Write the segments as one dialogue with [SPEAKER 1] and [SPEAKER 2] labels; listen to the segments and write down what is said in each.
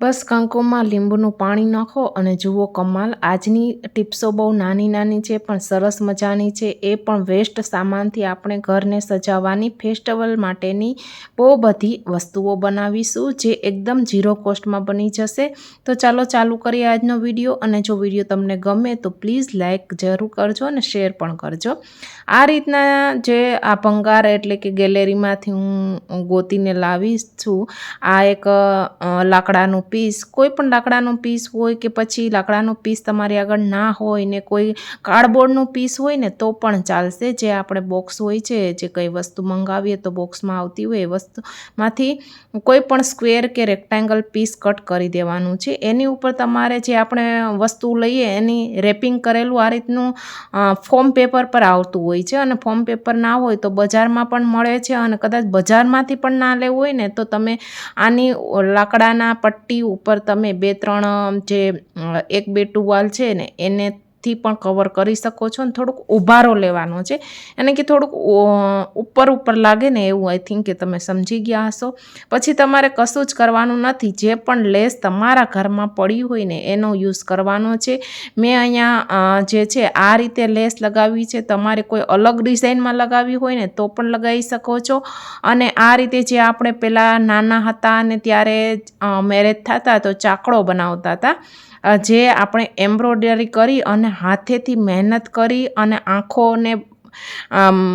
[SPEAKER 1] બસ કંકુમાં લીંબુનું પાણી નાખો અને જુઓ કમાલ, આજની ટિપ્સો બહુ નાની નાની છે, પણ સરસ મજાની છે. એ પણ વેસ્ટ સામાનથી આપણે ઘરને સજાવવાની ફેસ્ટિવલ માટેની બહુ બધી વસ્તુઓ બનાવીશું, જે એકદમ ઝીરો કોસ્ટમાં બની જશે. તો ચાલો ચાલુ કરીએ આજનો વીડિયો, અને જો વીડિયો તમને ગમે તો પ્લીઝ લાઇક જરૂર કરજો અને શેર પણ કરજો. આ રીતના જે આ ભંગાર એટલે કે ગેલેરીમાંથી હું ગોતીને લાવીશ છું આ એક લાકડાનું પીસ, કોઈ પણ લાકડાનો પીસ હોય કે પછી લાકડાનો પીસ તમારી આગળ ના હોય ને કોઈ કાર્ડબોર્ડનું પીસ હોય ને તો પણ ચાલશે. જે આપણે બોક્સ હોય છે, જે કંઈ વસ્તુ મંગાવીએ તો બોક્સમાં આવતી હોય એ વસ્તુમાંથી કોઈ પણ સ્ક્વેર કે રેક્ટેંગલ પીસ કટ કરી દેવાનું છે. એની ઉપર તમારે જે આપણે વસ્તુ લઈએ એની રેપિંગ કરેલું આ રીતનું ફોર્મ પેપર પર આવતું હોય છે. અને ફોર્મ પેપર ના હોય તો બજારમાં પણ મળે છે અને કદાચ બજારમાંથી પણ ના લેવું હોય ને તો તમે આની લાકડાના પટ્ટી પટ્ટી ઉપર તમે બે ત્રણ જે એક બે ટુવાલ છે ને એને થી પણ કવર કરી શકો છો અને થોડુંક ઉભારો લેવાનો છે. અને કે થોડુંક ઉપર ઉપર લાગે ને એવું આઈ થિંક કે તમે સમજી ગયા હશો. પછી તમારે કશું જ કરવાનું નથી. જે પણ લેસ તમારા ઘરમાં પડી હોય ને, એનો યુઝ કરવાનો છે. મેં અહીંયા જે છે, આ રીતે લેસ લગાવી છે. તમારે કોઈ અલગ ડિઝાઇનમાં લગાવી હોય ને, તો પણ લગાવી શકો છો. અને આ રીતે જે આપણે પહેલાં નાના હતા અને ત્યારે મેરેજ થતા તો ચાકડો બનાવતા હતા. જે આપણે એમ્બ્રોઇડરી કરી અને હાથેથી મહેનત કરી અને આંખોને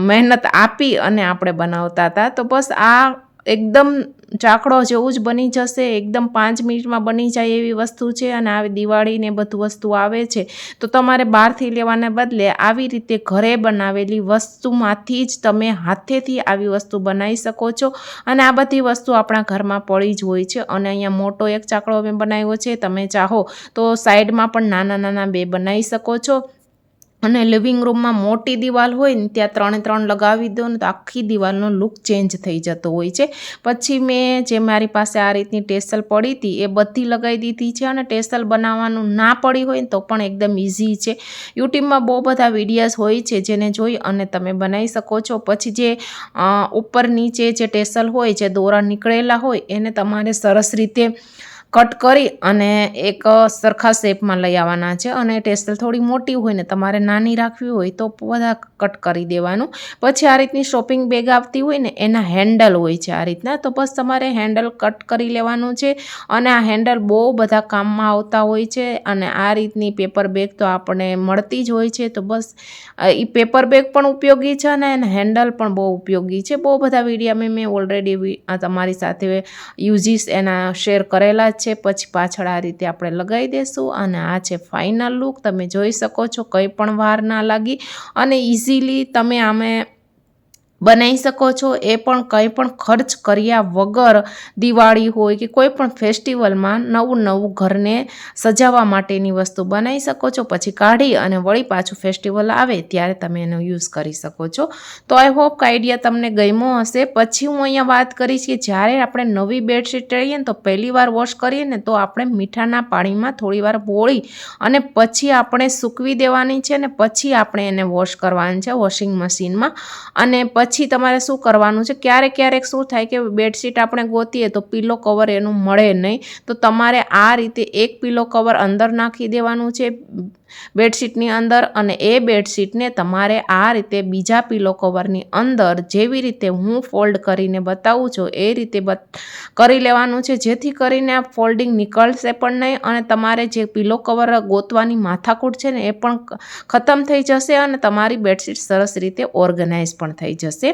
[SPEAKER 1] મહેનત આપી અને આપણે બનાવતા હતા. તો બસ આ એકદમ ચાકડો જેવું જ બની જશે, એકદમ પાંચ મિનિટમાં બની જાય એવી વસ્તુ છે અને આવી દિવાળીને બધું વસ્તુ આવે છે. તો તમારે બહારથી લેવાને બદલે આવી રીતે ઘરે બનાવેલી વસ્તુમાંથી જ તમે હાથેથી આવી વસ્તુ બનાવી શકો છો. અને આ બધી વસ્તુ આપણા ઘરમાં પડી જ હોય છે. અને અહીંયા મોટો એક ચાકડો મેં બનાવ્યો છે, તમે ચાહો તો સાઈડમાં પણ નાના નાના બે બનાવી શકો છો. અને લિવિંગ રૂમમાં મોટી દિવાલ હોય ને ત્યાં ત્રણે ત્રણ લગાવી દો ને તો આખી દિવાલનો લુક ચેન્જ થઈ જતો હોય છે. પછી મેં જે મારી પાસે આ રીતની ટેસલ પડી હતી એ બધી લગાવી દીધી છે અને ટેસલ બનાવવાનું ના પડી હોય ને તો પણ એકદમ ઇઝી છે. યુટ્યુબમાં બહુ બધા વિડીયોઝ હોય છે જેને જોઈ અને તમે બનાવી શકો છો. પછી જે ઉપર નીચે જે ટેસલ હોય, જે દોરા નીકળેલા હોય, એને તમારે સરસ રીતે કટ કરી અને એક સરખા શેપમાં લઈ આવવાના છે અને ટેસ્ટલ થોડી મોટી હોય ને તમારે નાની રાખવી હોય તો બધા કટ કરી દેવાનું. પછી આ રીતની શોપિંગ બેગ આવતી હોય ને એના હેન્ડલ હોય છે આ રીતના. તો બસ તમારે હેન્ડલ કટ કરી લેવાનું છે અને આ હેન્ડલ બહુ બધા કામમાં આવતા હોય છે અને આ રીતની પેપર બેગ તો આપણને મળતી જ હોય છે. તો બસ એ પેપર બેગ પણ ઉપયોગી છે અને એના હેન્ડલ પણ બહુ ઉપયોગી છે. બહુ બધા વિડીયા મેં ઓલરેડી તમારી સાથે યુઝીસ એના શેર કરેલા છે, પછી પાછળ આ રીતે આપણે લગાવી દઈશું અને આ છે ફાઇનલ લુક તમે જોઈ શકો છો, કંઈ પણ વાર ના લાગી. અને ઇઝીલી તમે આમે બનાવી શકો છો. એ પણ કંઈ પણ ખર્ચ કર્યા વગર દિવાળી હોય કે કોઈ પણ ફેસ્ટિવલમાં નવું નવું ઘરને સજાવવા માટેની વસ્તુ બનાવી શકો છો. પછી કાઢી અને વળી પાછું ફેસ્ટિવલ આવે ત્યારે તમે એનો યુઝ કરી શકો છો. તો આઈ હોપ કે આઈડિયા તમને ગમ્યો હશે. પછી હું અહીંયા વાત કરીશ કે જ્યારે આપણે નવી બેડશીટ લઈએ ને તો પહેલી વાર વોશ કરીએ ને તો આપણે મીઠાના પાણીમાં થોડી વાર બોળી અને પછી આપણે સૂકવી દેવાની છે ને પછી આપણે એને વોશ કરવાની છે વોશિંગ મશીનમાં. અને પછી પછી તમારે શું કરવાનું છે? ક્યારેક ક્યારેક શું થાય કે બેડશીટ આપણે ગોતીએ તો પીલો કવર એનું મળે નહીં. તો તમારે આ રીતે એક પીલો કવર અંદર નાખી દેવાનું છે. બેડશીટની અંદર અને એ બેડશીટને તમારે આ રીતે બીજા પીલો કવરની અંદર જેવી રીતે હું ફોલ્ડ કરીને બતાવું છું, એ રીતે કરી લેવાનું છે. જેથી કરીને આ ફોલ્ડિંગ નીકળશે પણ નહીં અને તમારે જે પીલો કવર ગોતવાની માથાકૂટ છે ને એ પણ ખતમ થઈ જશે અને તમારી બેડશીટ સરસ રીતે ઓર્ગનાઇઝ પણ થઈ જશે.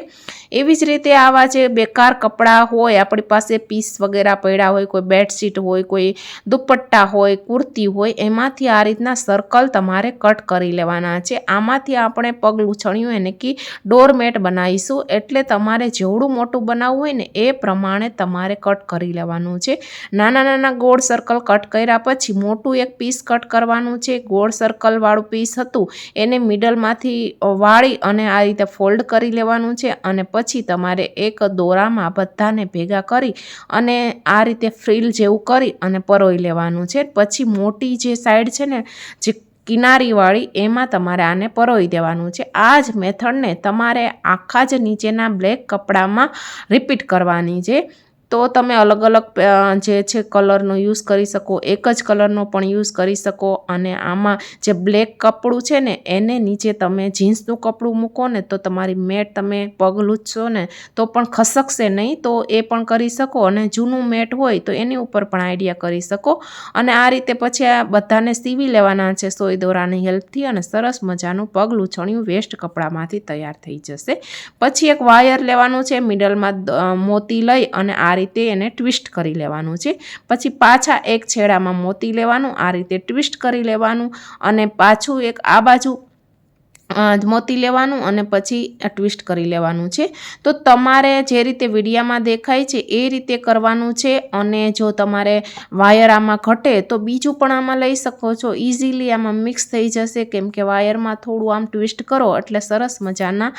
[SPEAKER 1] એવી જ રીતે આવા જે બેકાર કપડાં હોય, આપણી પાસે પીસ વગેરે પડ્યા હોય, કોઈ બેડશીટ હોય, કોઈ દુપટ્ટા હોય, કુર્તી હોય, એમાંથી આ રીતના સર્કલ સર્કલ તમારે કટ કરી લેવાના છે. આમાંથી આપણે પગ લૂછણ્યું એને કે ડોરમેટ બનાવીશું. એટલે તમારે જેવડું મોટું બનાવવું હોય ને એ પ્રમાણે તમારે કટ કરી લેવાનું છે. નાના નાના ગોળ સર્કલ કટ કર્યા પછી મોટું એક પીસ કટ કરવાનું છે. ગોળ સર્કલવાળું પીસ હતું. એને મિડલમાંથી વાળી અને આ રીતે ફોલ્ડ કરી લેવાનું છે. અને પછી તમારે એક દોરામાં બધાને ભેગા કરી અને આ રીતે ફ્રીલ જેવું કરી અને પરોઈ લેવાનું છે. પછી મોટી જે સાઈડ છે ને, જે કિનારીવાળી, એમાં તમારે આને પરોવી દેવાનું છે. આ જ મેથડને તમારે આખા જ નીચેના બ્લેક કપડામાં રિપીટ કરવાની છે. તો તમે અલગ અલગ જે છે કલરનો યુઝ કરી શકો, એક જ કલરનો પણ યુઝ કરી શકો અને આમાં જે બ્લેક કપડું છે ને, એને નીચે તમે જીન્સનું કપડું મૂકો ને, તો તમારી મેટ તમે પગ લૂછશો ને, તો પણ ખસકશે નહીં, તો એ પણ કરી શકો અને જૂનું મેટ હોય તો એની ઉપર પણ આઈડિયા કરી શકો. અને આ રીતે પછી આ બધાને સીવી લેવાના છે સોય દોરાની હેલ્પથી અને સરસ મજાનું પગ લૂછણિયું વેસ્ટ કપડામાંથી તૈયાર થઈ જશે. પછી એક વાયર લેવાનું છે, મિડલમાં મોતી લઈ અને આ રીતે એને ટ્વિસ્ટ કરી લેવાનું છે. પછી પાછા એક છેડામાં મોતી લેવાનું, આ રીતે ટ્વિસ્ટ કરી લેવાનું અને પાછું એક આ બાજુ મોતી લેવાનું અને પછી ટ્વિસ્ટ કરી લેવાનું છે. તો તમારે જે રીતે વિડીયામાં દેખાય છે એ રીતે કરવાનું છે અને જો તમારે વાયર આમાં ઘટે તો બીજું પણ આમાં લઈ શકો છો. ઇઝીલી આમાં મિક્સ થઈ જશે કેમ કે વાયરમાં થોડું આમ ટ્વિસ્ટ કરો એટલે સરસ મજાના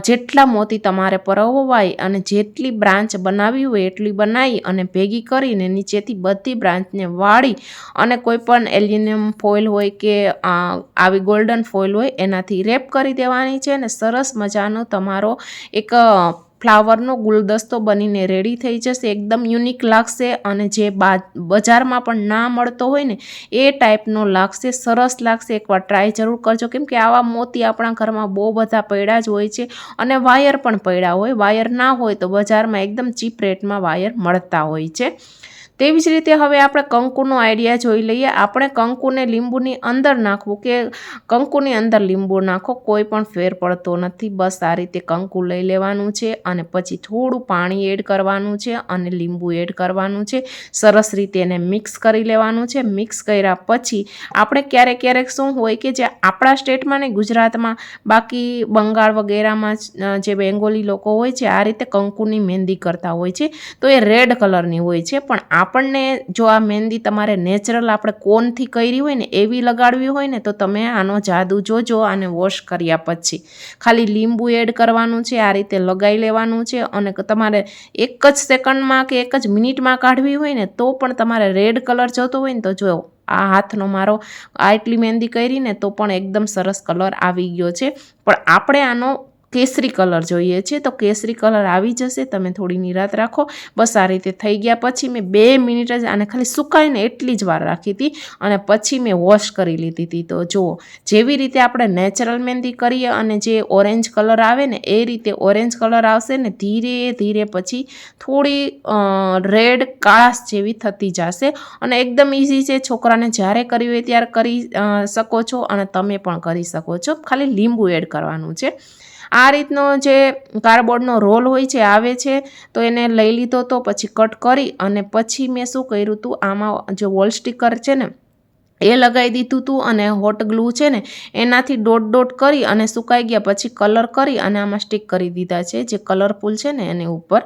[SPEAKER 1] જેટલા મોતી તમારે પરવવાય અને જેટલી બ્રાન્ચ બનાવી હોય એટલી બનાવી અને ભેગી કરીને નીચેથી બધી બ્રાન્ચને વાળી અને કોઈ પણ એલ્યુમિનિયમ ફોઇલ હોય કે આવી ગોલ્ડન ફોઇલ હોય એનાથી રેપ કરી દેવાની છે અને સરસ મજાનો તમારો એક ફ્લાવરનો ગુલદસ્તો બનીને રેડી થઈ જશે, એકદમ યુનિક લાગશે અને જે બજારમાં પણ ના મળતો હોય ને એ ટાઈપનો લાગશે, સરસ લાગશે. એકવાર ટ્રાય જરૂર કરજો. કેમ કે આવા મોતી આપણા ઘરમાં બહુ બધા પડ્યા જ હોય છે અને વાયર પણ પડ્યા હોય. વાયર ના હોય તો બજારમાં એકદમ ચીપ રેટમાં વાયર મળતા હોય છે. તેવી જ રીતે હવે આપણે કંકુનો આઈડિયા જોઈ લઈએ. આપણે કંકુને લીંબુની અંદર નાખવું કે કંકુની અંદર લીંબુ નાખો કોઈ પણ ફેર પડતો નથી. બસ આ રીતે કંકુ લઈ લેવાનું છે અને પછી થોડું પાણી એડ કરવાનું છે અને લીંબુ એડ કરવાનું છે. સરસ રીતે એને મિક્સ કરી લેવાનું છે. મિક્સ કર્યા પછી આપણે ક્યારેક ક્યારેક શું હોય કે જે આપણા સ્ટેટમાં ને ગુજરાતમાં બાકી બંગાળ વગેરેમાં જ, બેંગોલી લોકો હોય છે આ રીતે કંકુની મહેંદી કરતા હોય છે. તો એ રેડ કલરની હોય છે. પણ આપણને જો આ મહેંદી તમારે નેચરલ આપણે કોનથી કરી હોય ને એવી લગાડવી હોય ને તો તમે આનો જાદુ જોજો આને વોશ કર્યા પછી. ખાલી લીંબુ એડ કરવાનું છે, આ રીતે લગાવી લેવાનું છે અને તમારે એક જ સેકન્ડમાં કે એક જ મિનિટમાં કાઢવી હોય ને તો પણ તમારે રેડ કલર જોતો હોય ને તો જો આ હાથનો મારો આટલી મહેંદી કરીને તો પણ એકદમ સરસ કલર આવી ગયો છે. પણ આપણે આનો કેસરી કલર જોઈએ છે, તો કેસરી કલર આવી જશે, તમે થોડી નિરાત રાખો. બસ આ રીતે થઈ ગયા. પછી મેં બે મિનિટ જ આને ખાલી સુકાઈને એટલી જ વાર રાખી હતી અને પછી મેં વોશ કરી લીધી હતી. તો જુઓ, જેવી રીતે આપણે નેચરલ મહેંદી કરીએ અને જે ઓરેન્જ કલર આવે ને, એ રીતે ઓરેન્જ કલર આવશે ને, ધીરે ધીરે પછી થોડી રેડ કાળાશ જેવી થતી જશે. અને એકદમ ઇઝી છે, છોકરાને જ્યારે કરવી હોય ત્યારે કરી શકો છો અને તમે પણ કરી શકો છો. ખાલી લીંબુ એડ કરવાનું છે. આ રીતનો જે કાર્ડબોર્ડનો રોલ હોય છે, આવે છે, તો એને લઈ લીધો તો પછી કટ કરી અને પછી મેં શું કર્યું હતું આમાં જે વોલ સ્ટીકર છે ને એ લગાવી દીધું હતું અને હોટ ગ્લુ છે ને, એનાથી ડોટ ડોટ કરી અને સુકાઈ ગયા પછી કલર કરી અને આમાં સ્ટીક કરી દીધા છે. જે કલરફુલ છે ને એની ઉપર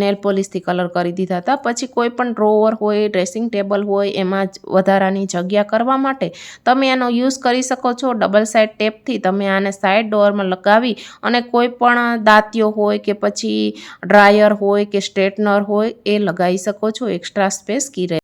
[SPEAKER 1] નેલ પોલિશથી કલર કરી દીધા હતા. પછી કોઈ પણ ડ્રોવર હોય ડ્રેસિંગ ટેબલ હોય, એમાં જ વધારાની જગ્યા કરવા માટે તમે એનો યુઝ કરી શકો છો. ડબલ સાઇડ ટેપથી તમે આને સાઇડ ડોરમાં લગાવી અને કોઈ પણ દાંતીઓ હોય કે પછી ડ્રાયર હોય કે સ્ટ્રેટનર હોય, એ લગાવી શકો છો. એક્સ્ટ્રા સ્પેસ કી